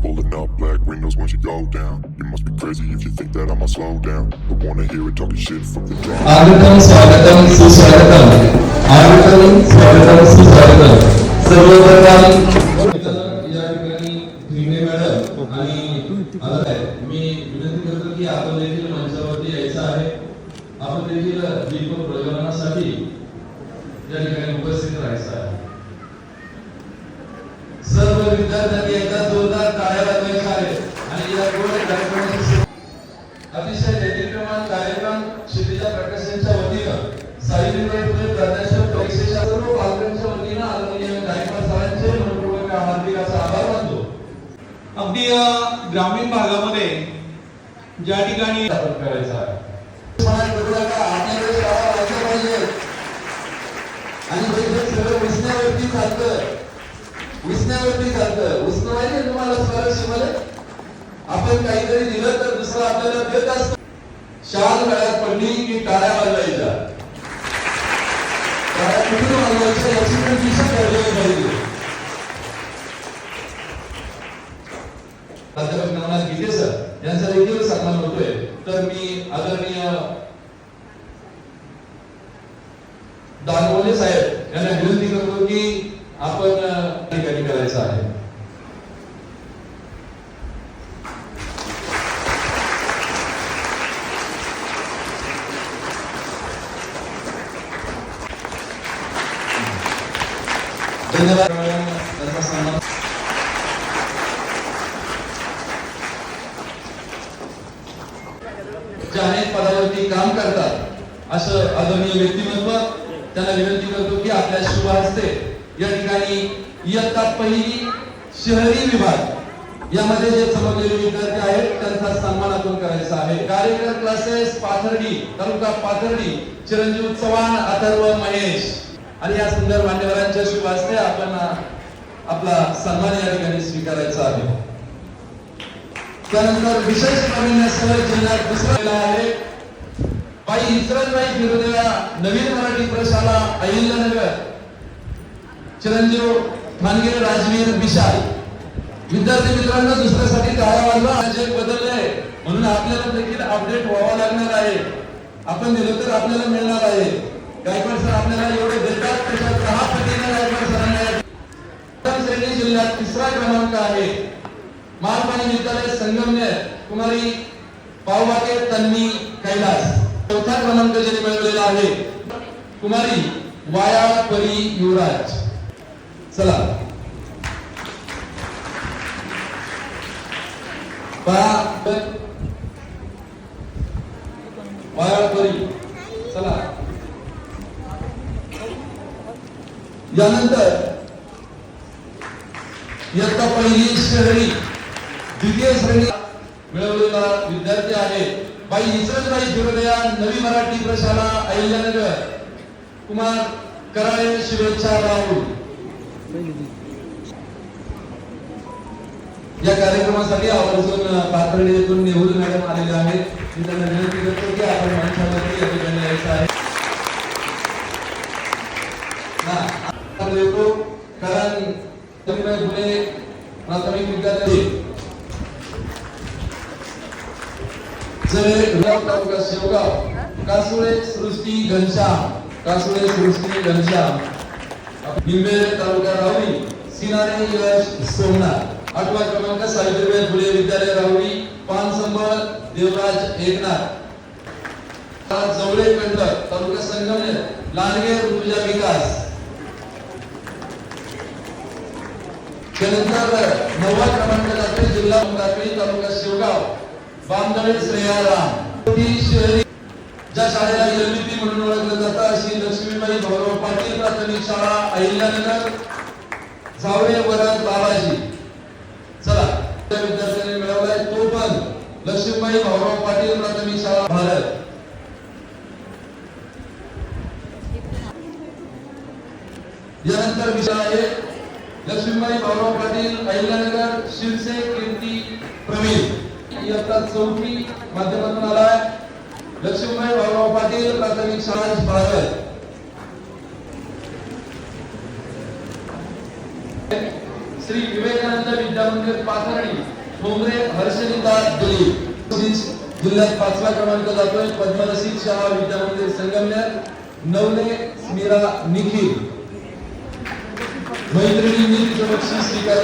Pulling up black windows once you go down. You must be crazy if you think that I'ma slow down. I wanna hear it talking shit from the drum. ആർക്കും സ്വാഗതം സുസ്വാഗതം ആർക്കും സ്വാഗതം സുസ്വാഗതം സർവോപരി अगदी ग्रामीण भागामध्ये ज्या ठिकाणी करायचा पाहिजे. आणि सगळं उसण्यावरती चालतं उसण्यावरती चालतं. उसणं माहिती आहे तुम्हाला स्कॉलरशिपमध्ये आपण काहीतरी दिलं तर दुसरं आपल्याला देत असत. शाल गळ्यात पडली की टाळ्या वाजवायच्या. टाळ्या कुठून वाजवायच्या याची पण दिशा ठरलेली पाहिजे. प्राध्यापक नवनाथ गीते सर यांचा देखील सन्मान होतोय. तर मी आदरणीय दानवले साहेब यांना विनंती करतो की आपण अ, ठिकाणी करायचं आहे धन्यवाद त्यांचा सन्मान जे अनेक पदावरती काम करतात असं आदरणीय व्यक्तिमत्व त्यांना विनंती करतो की आपल्या शुभ हस्ते या ठिकाणी इयत्ता पहिली शहरी विभाग. यामध्ये जे चमकलेले विद्यार्थी आहेत त्यांचा सन्मान आपण करायचा आहे. कार्यक्रम क्लासेस पाथर्डी तालुका पाथर्डी चिरंजीव चव्हाण अथर्व महेश. आणि या सुंदर मान्यवरांच्या शुभास्ते आपण आपला सन्मान या ठिकाणी स्वीकारायचा आहे. त्यानंतर विशेष प्रावीण्यासह जिल्ह्यात दुसरा आहे. बाई इस्रायलबाई फिरोदेवा नवीन मराठी प्रशाला अहिल्यानगर. चिरंजीव मानगिरे राजवीर विशाल. विद्यार्थी मित्रांनो दुसऱ्यासाठी टाळा वाजवा. जग बदललंय म्हणून आपल्याला देखील अपडेट व्हावा लागणार आहे. आपण दिलं तर आपल्याला मिळणार आहे. गायकवाड सर आपल्याला एवढे देतात त्याच्यात दहा पटीने गायकवाड सरांना श्रेणी जिल्ह्यात तिसरा क्रमांक आहे. मालपाणी विद्यालय संगमनेर कुमारी पावभागे तन्नी कैलास. चौथा क्रमांक ज्यांनी मिळवलेला आहे. कुमारी वाया परी युवराज. चला. चला. यानंतर इयत्ता पहिली श्रेणी द्वितीय श्रेणी मिळवलेला विद्यार्थी आहे. बाई इसरजबाई फिरोदया नवी मराठी प्रशाला अहिल्यानगर. कुमार कराळे शुभेच्छा राहुल. या कार्यक्रमासाठी आवर्जून पाथर्डी येथून नेहुल मॅडम आलेले आहेत. मी त्यांना विनंती करतो की आपण माणसावरती या ठिकाणी यायचं आहे येतो कारण सावित्रीबाई फुले प्राथमिक विद्यालय तालुका शेवगाव? कासुळे सृष्टी घनश्याम. कासुळे सृष्टी घनश्याम. निंबे तालुका राहुरी. सिनारे यश सोमनाथ. आठवा क्रमांक सावित्रीबाई फुले विद्यालय राहुरी पान संबळ देवराज एकनाथ. जवळे पेंढर तालुका संगमनेर लांडगे ऋतुजा विकास. त्यानंतर नववा क्रमांक जाते जिल्हा मुंगाकळी तालुका शिवगाव. बामदळे श्रेयाराम. राम शहरी ज्या शाळेला एलबीपी म्हणून ओळखलं जातं अशी लक्ष्मीबाई भाऊराव पाटील प्राथमिक शाळा अहिल्यानगर जावळे वरद बाबाजी विद्यार्थ्यांनी मिळवलाय तो पण लक्ष्मीबाई भाऊराव पाटील प्राथमिक शाळा भारत. यानंतर विषय आहे लक्ष्मीबाई भाऊराव पाटील अहिल्यानगर शिरसे कीर्ती प्रवीण. इयत्ता चौथी माध्यमातून आलाय. लक्ष्मीबाई भाऊराव पाटील प्राथमिक शाळा भारत. श्री विवेकानंद विद्या विद्यामंदिर पाथर्डी ठोंबरे हर्षलिता दिलीप जिल्ह्यात पाचवा क्रमांक जातोय पद्मरसिक शाळा विद्यामंदिर संगमनेर नवले स्मिरा निखिल. मैत्रिणींनी तिचं बक्षीस स्वीकार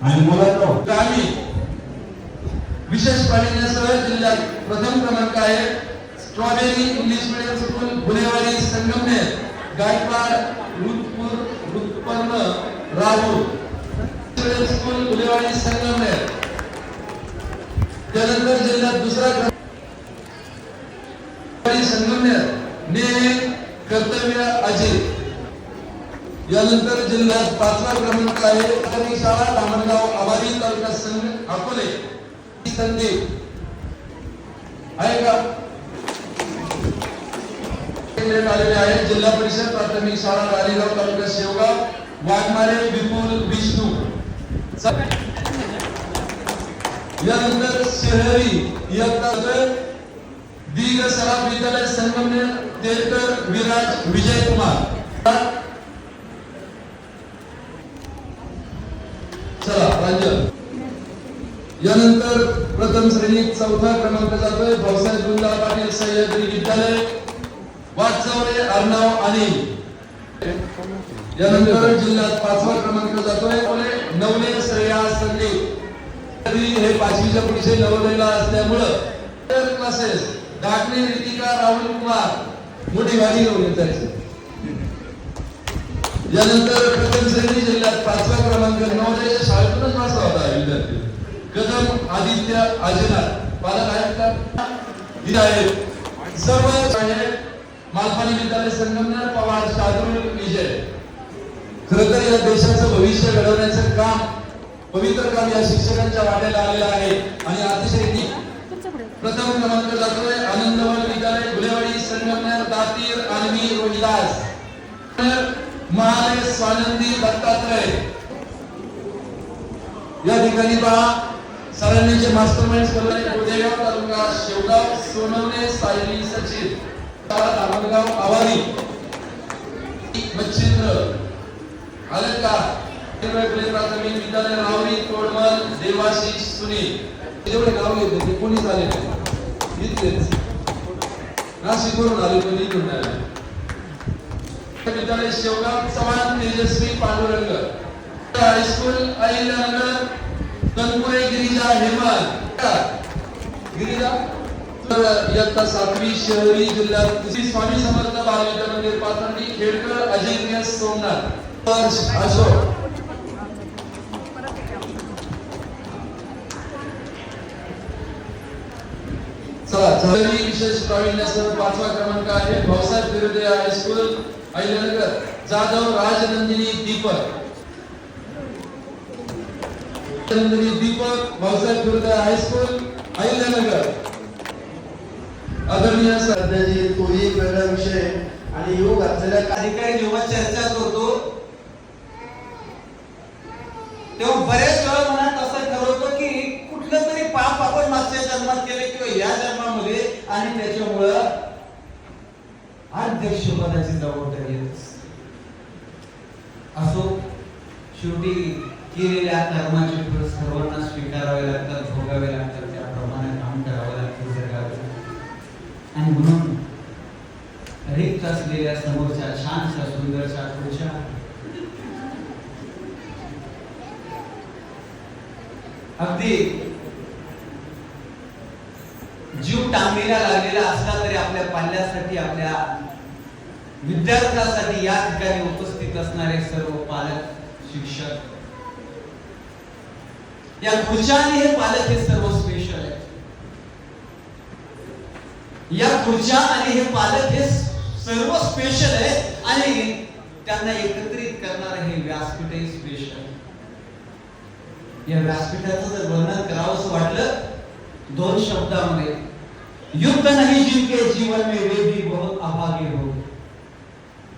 आणि मुलांनो गावी विशेष प्रावीण्यासह जिल्ह्यात प्रथम क्रमांक आहे strawberry English medium school Gunhewadi Sangamner. Gaikwad Rutpur Rutpanna medium school Gunhewadi Sangamner त्यानंतर जिल्ह्यात दुसरा संगमनेर. ने कर्तव्य, अजित. यानंतर जिल्ह्यात पाचवा क्रमांक आहे. आवारी तालुका संघ अकोले. ही संधी. आहे का? आलेले जिल्हा परिषद, प्राथमिक शाळा राणेगाव तालुका शेवगाव. वाघमारे विपुल विष्णू. यानंतर शहरी इयत्ता दीर्घ सराव विद्यालय संगमनेर तेलकर विराज विजय कुमार चला प्रांजल यानंतर प्रथम श्रेणी चौथा क्रमांक जातोय भाऊसाहेब गुंडा पाटील सह्याद्री विद्यालय. वाचवरे अर्णाव आणि यानंतर जिल्ह्यात पाचवा क्रमांक जातोय. नवने श्रेया संदीप. हे पाचवीच्या पुढचे नवलेला असल्यामुळं क्लासेस डाकणे रितिका राहुल कुमार मोठी गाडी घेऊन येत यानंतर प्रथम श्रेणी जिल्ह्यात पाचवा क्रमांक नवोदय शाळेतूनच वाचला होता विद्यार्थी. कदम आदित्य आजनार पालक आहेत का? आहेत सर्व आहेत मालपाणी विद्यालय संगमनेर पवार शादुल विजय. खर तर या देशाचं भविष्य घडवण्याचं काम पवित्र काम या शिक्षकांच्या वाट्याला आलेलं आहे. आणि अतिशय प्रथम क्रमांक जातोय आनंदवन विद्यालय गुलेवाडी संगमनेर दातीर आणि रोहिदास. महालय स्वानंदी दत्तात्रय. या ठिकाणी पहा सरांनी जे मास्टर माइंड बनवले गोदेगाव तालुका शेवगाव सोनवणे सायली सचिन. शाळा आवारी. मच्छिंद्र अलंकार का वेगवेगळे प्राथमिक विद्यालय रावरी तोडमल देवाशिष सुनील. जेवढे गाव घेतले ते कोणीच आले नाही. इथलेच. नाशिकवरून आले कोणी इथून नाही विद्यालय Shevgaon Chavan Tejaswi Pandurang. High school Ahilyanagar Tanpure Girija Hemant Girija? इयत्ता सातवी शहरी जिल्ह्यात स्वामी समर्थ बालविद्या मंदिर पाथर्डी खेडकर अजिंक्य सोमनाथ. हर्ष अशोक चला विशेष प्रावीण्यासह पाचवा क्रमांक आहे Bhausaheb Birude high school Ahilyanagar Jadhav Rajnandini Deepak. Rajnandini Deepak Bhausaheb Birude high school Ahilyanagar. आदरणीय सध्याची तोही वेगळा विषय आणि योग असलेल्या काही जेव्हा चर्चा करतो? तेव्हा बऱ्याच वेळा मनात असं ठरवतो की कुठलं तरी पाप आपण मागच्या जन्मात केले किंवा या जन्मामध्ये आणि त्याच्यामुळं अध्यक्षपदाची जबाबदारी असो शेवटी केलेल्या कर्माचे फळ सर्वांना स्वीकारावे लागतात भोगावे लागतात त्याप्रमाणे काम करावं लागतं. आणि म्हणून रिक्त असलेल्या समोरच्या छानशा सुंदरशा खुर्च्या अगदी जीव टांगलेला लागलेला असला तरी आपल्या पाल्यासाठी आपल्या विद्यार्थ्यासाठी या ठिकाणी उपस्थित असणारे सर्व पालक शिक्षक. या खुर्च्याने हे पालक हे सर्व या खुर्च्या आणि हे पालक हे सर्व स्पेशल आहे आणि त्यांना एकत्रित करणार हे व्यासपीठही स्पेशल या व्यासपीठाचं जर वर्णन वाटलं, दोन शब्दामध्ये, युद्ध नहीं जिनके जीवन में वे भी बहुत अभागे हो.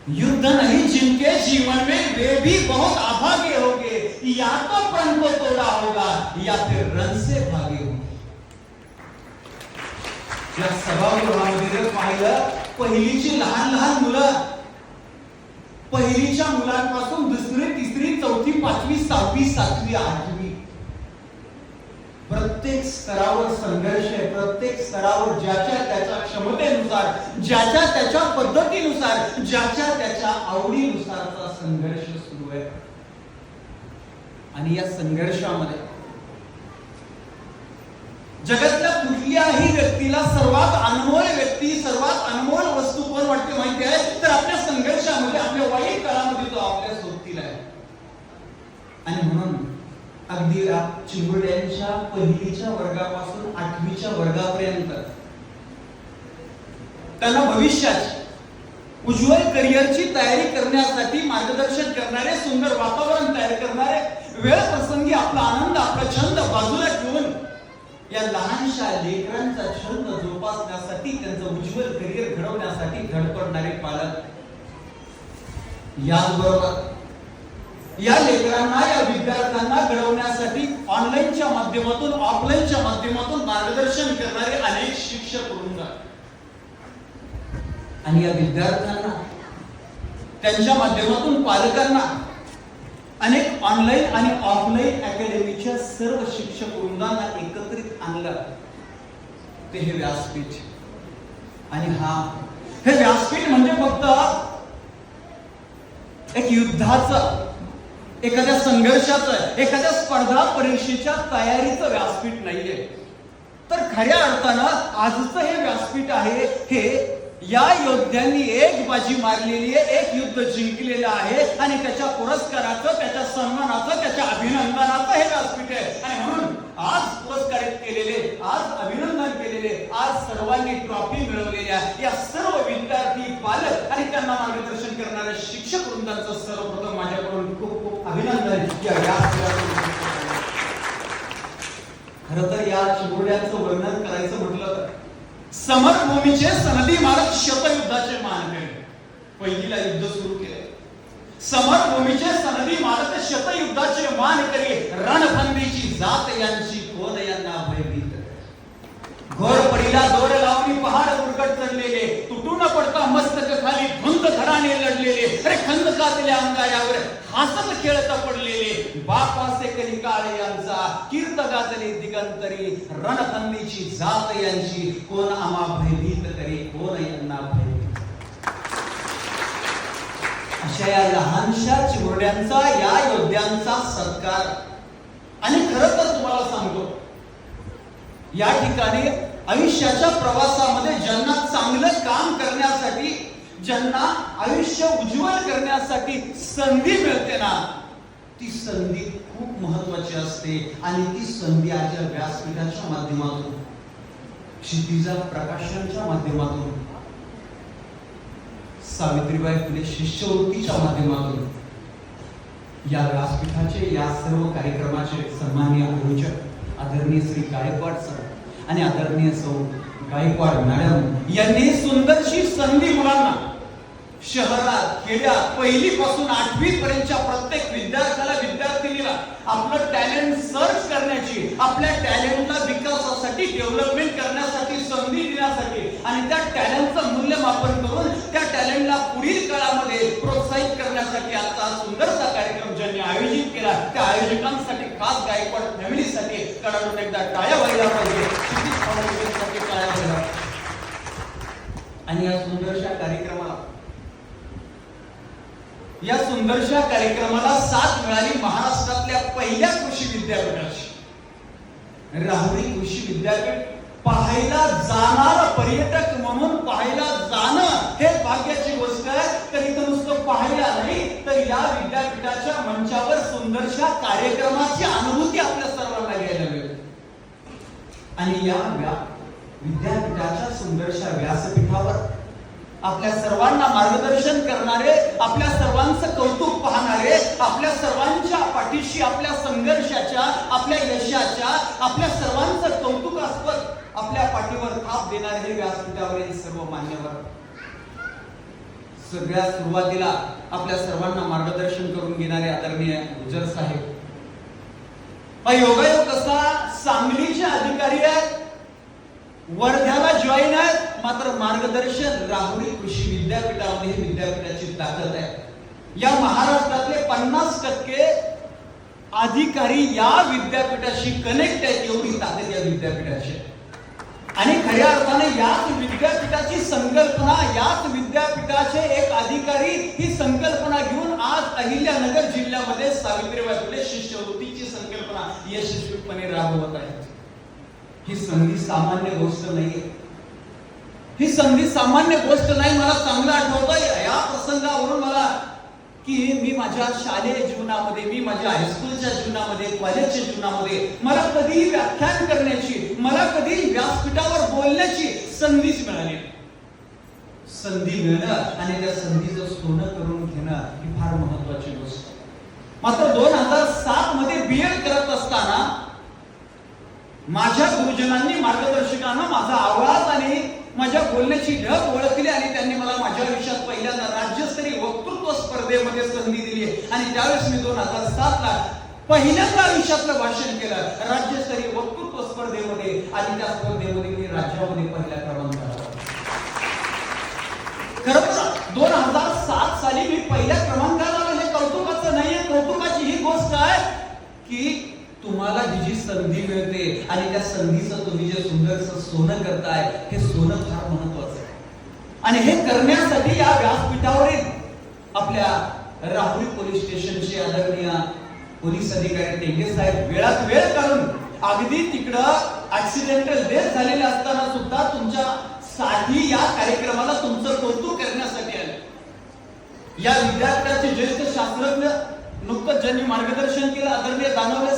युद्ध नहीं जिनके जीवन में वे भी बहुत अभागे होंगे. या तो प्रण को तोड़ा होगा, या फिर रन से या सभागृहामध्ये जर पाहिलं पहिलीची लहान लहान मुलं. पहिलीच्या मुलांपासून दुसरी तिसरी चौथी पाचवी सहावी सातवी आठवी. प्रत्येक स्तरावर संघर्ष आहे. प्रत्येक स्तरावर ज्याच्या त्याच्या क्षमतेनुसार ज्याच्या त्याच्या पद्धतीनुसार ज्याच्या त्याच्या आवडीनुसारचा संघर्ष सुरू आहे. आणि या संघर्षामध्ये जगातल्या कुठल्याही व्यक्तीला सर्वात अनमोल व्यक्ती सर्वात अनमोल वस्तू कोण वाटते माहिती आहे? तर आपल्या संघर्षामध्ये आपल्या वाईट काळामध्ये तो आपल्या सोबतीला आहे. आणि म्हणून अगदी चिमुरड्यांच्या पहिलीच्या वर्गापासून आठवीच्या वर्गापर्यंत त्यांना भविष्याची उज्ज्वल करिअरची तयारी करण्यासाठी मार्गदर्शन करणारे सुंदर वातावरण तयार करणारे वेळ प्रसंगी आपला आनंद आपला छंद बाजूला ठेवून या लहानशा लेकरांचा छंद जोपासण्यासाठी त्यांचं उज्ज्वल करिअर घडवण्यासाठी धडपडणारे पालक. याचबरोबर या लेकरांना या विद्यार्थ्यांना घडवण्यासाठी ऑनलाईनच्या माध्यमातून ऑफलाईनच्या माध्यमातून मार्गदर्शन करणारे अनेक शिक्षक वृंद आणि या विद्यार्थ्यांना त्यांच्या माध्यमातून पालकांना अनेक ऑनलाईन आणि ऑफलाईन अकॅडमीच्या सर्व शिक्षक वृंदांना एकत्रित आणलं. ते हे व्यासपीठ. आणि हा हे व्यासपीठ म्हणजे फक्त एक युद्धाचं एखाद्या संघर्षाचं एखाद्या स्पर्धा परीक्षेच्या तयारीचं व्यासपीठ नाहीये. तर खऱ्या अर्थानं आजचं हे व्यासपीठ आहे हे या योद्ध्यांनी एक बाजी मारलेली आहे एक युद्ध जिंकलेलं आहे आणि त्याच्या पुरस्काराचं त्याच्या सन्मानाचं त्याच्या अभिनंदनाचं हे व्यासपीठ आहे. आणि म्हणून आज पुरस्कारित केलेले आज अभिनंदन केलेले आज सर्वांनी ट्रॉफी मिळवलेल्या या सर्व विद्यार्थी पालक आणि त्यांना मार्गदर्शन करणाऱ्या शिक्षक वृंदांचं सर्वप्रथम माझ्याकडून खूप खूप अभिनंदन. या खरं तर या चिमुरड्यांचं वर्णन समरभूमीचे सनदी मारत शतयुद्धाचे मानकरी पहिलीला युद्ध सुरू केले. समरभूमीचे सनदी मारत शतयुद्धाचे मानकरी रणफंदीची जात यांची घर पडीला दोर लावणी पहाड उरकट चढलेले तुटून पडता मस्तक खाली धुंद धडाने लढलेले. अरे खंदकातल्या अंगायावर हासत खेळत पडलेले. बापासे करी काळे यांचा कीर्त गाजले दिगंतरी. रणखंदीची जात यांची कोण आम्हा भयभीत करी कोण यांना भयभीत अशा या लहानशा चिमुरड्यांचा या योद्ध्यांचा सत्कार. आणि खरं तर तुम्हाला सांगतो या ठिकाणी आयुष्याच्या प्रवासामध्ये ज्यांना चांगलं काम करण्यासाठी ज्यांना आयुष्य उज्ज्वल करण्यासाठी संधी मिळते ना ती संधी खूप महत्वाची असते. आणि ती संधी आजच्या व्यासपीठाच्या माध्यमातून क्षितिजा प्रकाशनच्या माध्यमातून सावित्रीबाई फुले शिष्यवृत्तीच्या माध्यमातून या व्यासपीठाचे या सर्व कार्यक्रमाचे सन्माननीय आयोजक आदरणीय श्री गायकवाड सर आणि आदरणीय सौ गायकवाड मॅडम यांनी सुंदरशी संधी मुलांना शहरात खेड्यात पहिली पासून आठवी पर्यंतच्या प्रत्येक विद्यार्थ्याला विद्यार्थिनीला आपलं टॅलेंट सर्च करण्याची आपल्या टॅलेंटला विकासासाठी डेव्हलपमेंट करण्यासाठी संधी देण्यासाठी आणि त्या टॅलेंटचं मूल्यमापन करून त्या टॅलेंटला पुढील काळामध्ये प्रोत्साहित करण्यासाठी आता सुंदरचा सुंदरसा कार्यक्रम ज्यांनी आयोजित केला त्या आयोजकांसाठी खास गायकवाड फॅमिलीसाठी कडाडून एकदा टाळ्या व्हायला पाहिजे. आणि या सुंदरशा कार्यक्रमाला या सुंदरशा कार्यक्रमाला साथ मिळाली महाराष्ट्रातल्या पहिल्या कृषी विद्यापीठाची. राहुरी कृषी विद्यापीठ पाहायला जाणार पर्यटक म्हणून पाहायला जाणं हे भाग्याची गोष्ट आहे. तर इथं नुसतं पाहायला नाही तर या विद्यापीठाच्या मंचावर सुंदरशा कार्यक्रमाची अनुभूती आपल्या सर्वांना घ्यायला मिळते आणि या व्या- विद्यापीठाच्या सुंदरशा व्यासपीठावर आपल्या सर्वांना मार्गदर्शन करणारे आपल्या सर्वांचं कौतुक पाहणारे आपल्या सर्वांच्या पाठीशी आपल्या संघर्षाच्या आपल्या यशाच्या आपल्या सर्वांचं कौतुकास्पद आपल्या पाठीवर थाप देणारे हे व्यासपीठावरील सर्व मान्यवर. सगळ्या सुरुवातीला आपल्या सर्वांना मार्गदर्शन करून घेणारे आदरणीय गुजर साहेब. योगायोग कसा? सांगलीचे अधिकारी आहेत वर्ध्याला जॉईन आहेत मात्र मार्गदर्शन राहुरी कृषी विद्यापीठामध्ये हे विद्यापीठाची ताकद आहे. या महाराष्ट्रातले पन्नास टक्के अधिकारी या विद्यापीठाशी कनेक्ट आहेत एवढी ताकद या विद्यापीठाची आणि खऱ्या अर्थाने याच विद्यापीठाची संकल्पना याच विद्यापीठाचे एक अधिकारी ही संकल्पना घेऊन आज अहिल्यानगर जिल्ह्यामध्ये सावित्रीबाई फुले शिष्यवृत्तीची संकल्पना यशस्वीपणे राबवत आहे ही संधी सामान्य गोष्ट नाहीये. ही संधी सामान्य गोष्ट नाही मला चांगलं आठवतं या प्रसंगावरून मला की मी माझ्या शालेय जीवनामध्ये मी माझ्या हायस्कूलच्या जीवनामध्ये कॉलेजच्या जीवनामध्ये मला कधीही व्याख्यान करण्याची मला कधी व्यासपीठावर बोलण्याची संधीच मिळाली संधी मिळणं आणि त्या संधीचं सोनं करून घेणं ही फार महत्वाची गोष्ट मात्र दोन हजार सात मध्ये बी एड करत असताना माझ्या गुरुजनांनी मार्गदर्शकांना माझा आवाज आणि माझ्या बोलण्याची ढग ओळखली आणि त्यांनी मला माझ्या आयुष्यात पहिल्यांदा राज्यस्तरीय वक्तृत्व स्पर्धेमध्ये संधी दिली आणि त्यावेळेस मी दोन हजार सात ला पहिल्यांदा आयुष्यातलं भाषण केलं राज्यस्तरीय वक्तृत्व स्पर्धेमध्ये आणि त्या स्पर्धेमध्ये मी राज्यामध्ये पहिला क्रमांक आलो. दोन हजार सात साली मी पहिल्या क्रमांकाला आलो. हे कौतुकाचं नाहीये. कौतुकाची ही गोष्ट आहे की तुम्हाला जी जी संधी मिळते आणि त्या संधीचं तुम्ही जे सुंदरचं सोनं करताय हे सोनं आणि हे करण्यासाठी या व्यासपीठावरील आपल्या राहुरी पोलीस स्टेशनचे आदरणीय पोलीस अधिकारी टेंगे साहेब वेळात वेळ काढून अगदी तिकडं ऍक्सिडेंटल डेथ झालेले असताना सुद्धा तुमच्या साठी या कार्यक्रमाला तुमचं कौतुक करण्यासाठी आले. या विद्यापीठाचे ज्येष्ठ शास्त्रज्ञ नुकतंच ज्यांनी मार्गदर्शन केलं आदरणीय दानवले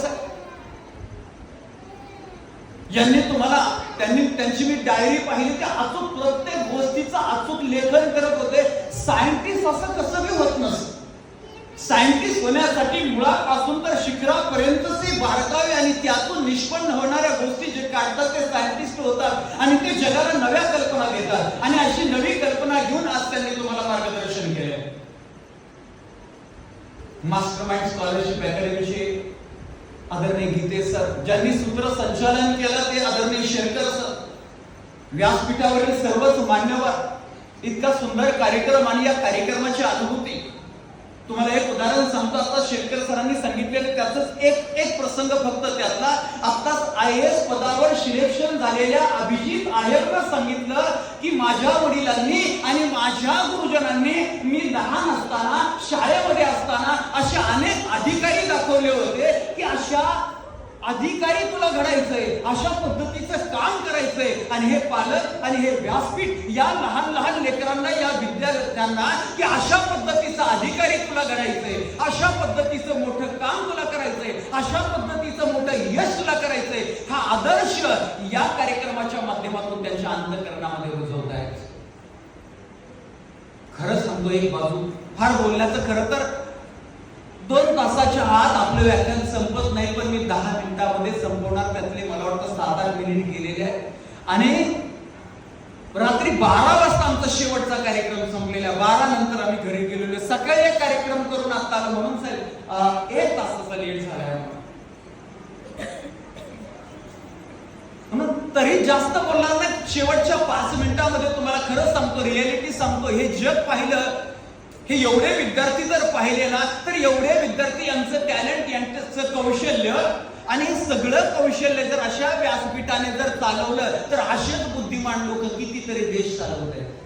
ज्यांनी तुम्हाला त्यांनी त्यांची मी डायरी पाहिली की अचूक प्रत्येक गोष्टीचं अचूक लेखन करत होते. सायंटिस्ट असं कसं बी होत नसत. सायंटिस्ट होण्यासाठी मुळापासून तर शिखरापर्यंतचे बारकावे आणि त्यातून निष्पन्न होणाऱ्या गोष्टी जे काढतात ते सायंटिस्ट होतात आणि ते जगाला नव्या कल्पना देतात. आणि अशी नवी कल्पना घेऊन आज त्यांनी तुम्हाला मार्गदर्शन केले. मास्टर माइंड स्कॉलरशिप अकॅडमीची आदरणीय गीते सर ज्यांनी सूत्रसंचालन केलं ते आदरणीय शेरकर सर. व्यासपीठावरील सर्वच मान्यवर. इतका सुंदर कार्यक्रम आणि या कार्यक्रमाची तुम्हाला एक उदाहरण सांगतो. आता शेतकरी सरांनी सांगितलेलं त्याच एक एक प्रसंग फक्त त्यातला. आत्ताच आय एस पदावर सिलेक्शन झालेल्या अभिजित आयरनं सांगितलं की माझ्या वडिलांनी आणि माझ्या गुरुजनांनी मी लहान असताना शाळेमध्ये असताना असे अनेक अधिकारी दाखवले होते की अशा अधिकारी तुला घडायचंय अशा पद्धतीचं काम करायचंय. आणि हे पालक आणि हे व्यासपीठ या लहान लहान लेकरांना या विद्यार्थ्यांना की अशा पद्धतीचा अधिकारी तुला घडायचंय अशा पद्धतीचं मोठं काम तुला करायचंय अशा पद्धतीचं मोठं यश तुला करायचंय हा आदर्श या कार्यक्रमाच्या माध्यमातून त्यांच्या अंतकरणामध्ये रुजवत आहे खरं सांगतो एक बाजू फार बोलण्याचं खरं तर दोन तासाच्या आत आपलं व्याख्यान संपत नाही पण मी दहा मिनिटामध्ये संपवणार. त्यातले मला वाटतं सात आठ मिनिट गेलेले आहे आणि रात्री बारा वाजता आमचा शेवटचा कार्यक्रम संपलेला बारा नंतर आम्ही घरी गेलेलो सकाळी एक कार्यक्रम करून आता आलो. म्हणून साहेब एक तासाचा लेट झालाय म्हणून तरी जास्त बोलणार नाही. शेवटच्या पाच मिनिटामध्ये तुम्हाला खरं सांगतो रियालिटी सांगतो. हे जग पाहिलं हे एवढे विद्यार्थी जर पाहिले ना तर एवढे विद्यार्थी यांचं टॅलेंट यांचं कौशल्य आणि हे सगळं कौशल्य जर अशा व्यासपीठाने जर चालवलं तर असेच बुद्धिमान लोक कितीतरी देश चालवत आहेत.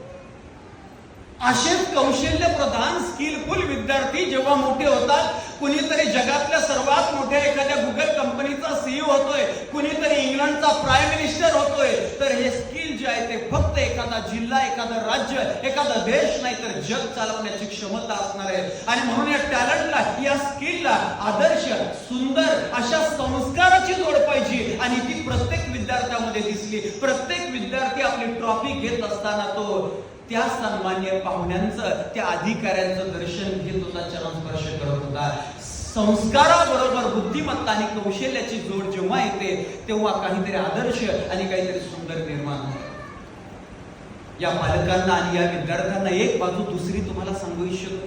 असेच कौशल्य प्रधान स्किलफुल विद्यार्थी जेव्हा मोठे होतात कुणीतरी जगातल्या सर्वात मोठ्या एखाद्या गुगल कंपनीचा सीईओ होतोय कुणीतरी इंग्लंडचा प्राईम मिनिस्टर होतोय तर हे स्किल जे आहे ते फक्त एखादा जिल्हा एखादं राज्य एखादा देश नाही तर जग चालवण्याची क्षमता असणार आहे. आणि म्हणून या टॅलेंटला या स्किलला आदर्श सुंदर अशा संस्काराची जोड पाहिजे. आणि ती प्रत्येक विद्यार्थ्यामध्ये दिसली. प्रत्येक विद्यार्थी आपली ट्रॉफी घेत असताना तो त्या सन्मान्य पाहुण्यांचं त्या अधिकाऱ्यांचं दर्शन घेत होता चरण स्पर्श करत होता. संस्काराबरोबर बुद्धिमत्ता आणि कौशल्याची जोड जेव्हा येते तेव्हा काहीतरी आदर्श आणि काहीतरी सुंदर निर्माण होते. या पालकांना आणि या विद्यार्थ्यांना एक बाजू दुसरी तुम्हाला सांगू इच्छितो.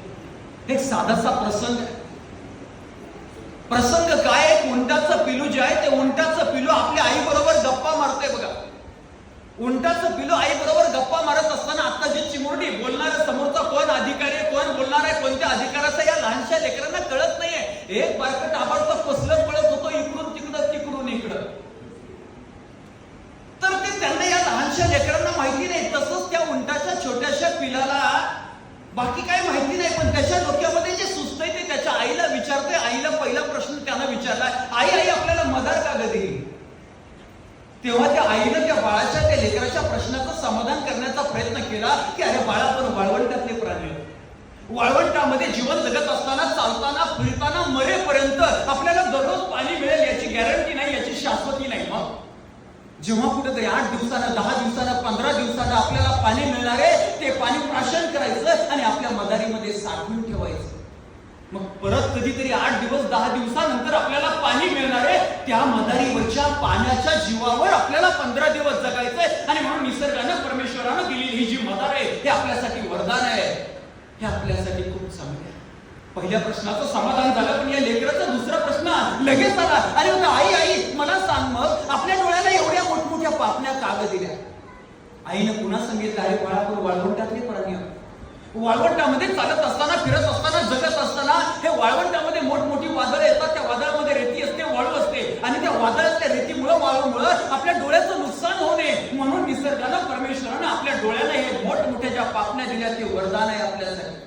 एक साधासा प्रसंग. प्रसंग काय एक उंटाचं पिलू जे आहे ते उंटाचं पिलू आपल्या आई बरोबर गप्पा मारतोय बघा. उंटाचं पिलो आई बरोबर गप्पा मारत असताना आता जी चिमुरडी बोलणार समोरचा कोण अधिकारी आहे, कोण बोलणार आहे कोणत्या अधिकाराचा लहानशा लेकरांना कळत नाहीये. एक बारकं ताबडतोब कसलं पळत होतो इकडून तिकडं तिकडून इकडं. तर ते त्यांना या लहानशा लेकरांना माहिती नाही. तसंच त्या उंटाच्या छोट्याशा पिलाला बाकी काय माहिती नाही पण त्याच्या डोक्यामध्ये जे सुचतंय ते त्याच्या आईला विचारतोय. आईला पहिला प्रश्न त्यानं विचारला आई आई आपल्याला मदार का ग देईल तेव्हा त्या आईनं त्या बाळाच्या त्या लेकराच्या प्रश्नाचं समाधान करण्याचा प्रयत्न केला की अरे बाळा पण वाळवंटातले प्राणी वाळवंटामध्ये जीवन जगत असताना चालताना फिरताना मरेपर्यंत आपल्याला दररोज पाणी मिळेल याची गॅरंटी नाही याची शाश्वती नाही मग जेव्हा कुठेतरी आठ दिवसानं दहा दिवसानं पंधरा दिवसानं आपल्याला पाणी मिळणार आहे ते पाणी प्राशन करायचं आणि आपल्या मदारीमध्ये साठवून ठेवायचं. मग परत कधीतरी आठ दिवस दहा दिवसानंतर आपल्याला पाणी मिळणार आहे त्या मदारीवरच्या पाण्याच्या जीवावर आपल्याला पंधरा दिवस जगायचंय. आणि म्हणून निसर्गानं परमेश्वरानं दिलेली ही जी मदार आहे हे आपल्यासाठी वरदान आहे. हे आपल्यासाठी खूप चांगले आहे. पहिल्या प्रश्नाचं समाधान झालं पण या लेकराचा दुसरा प्रश्न लगेच आला. अरे आई आई मला सांग मग. आपल्या डोळ्याला एवढ्या मोठमोठ्या पापण्या कागद दिल्या? आईनं पुन्हा सांगितलं अरे बाळापूर पण वाळवंटातले प्राणी वाळवंटामध्ये चालत असताना फिरत असताना जगत असताना हे वाळवंटामध्ये मोठमोठी वादळं येतात. त्या वादळामध्ये रेती असते वाळू असते आणि त्या वादळातल्या रेतीमुळं वाळूमुळं आपल्या डोळ्याचं नुकसान होऊ नये म्हणून निसर्गानं परमेश्वरानं आपल्या डोळ्याला हे मोठमोठ्या ज्या पापण्या दिल्या ते वरदान आहे आपल्यासाठी.